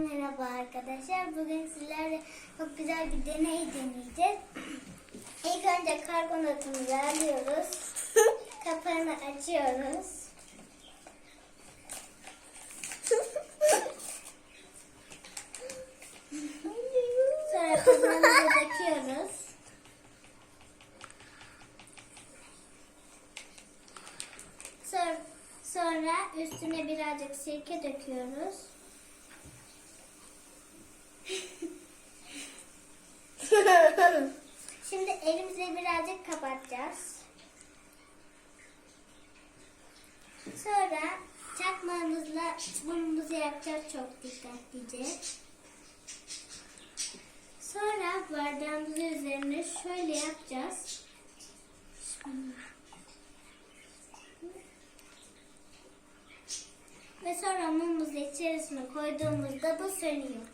Merhaba arkadaşlar. Bugün sizlerle çok güzel bir deney deneyeceğiz. İlk önce karbonatımızı alıyoruz. Kapağını açıyoruz. Sonra kazanımızı döküyoruz. Sonra, sonra üstüne birazcık sirke döküyoruz. Şimdi elimizle birazcık kapatacağız. Sonra çakmağımızla burnumuzu yakacağız çok dikkatlice. Sonra bardağımızın üzerine şöyle yapacağız. Ve sonra mumumuzu içerisine koyduğumuzda bu sönüyor.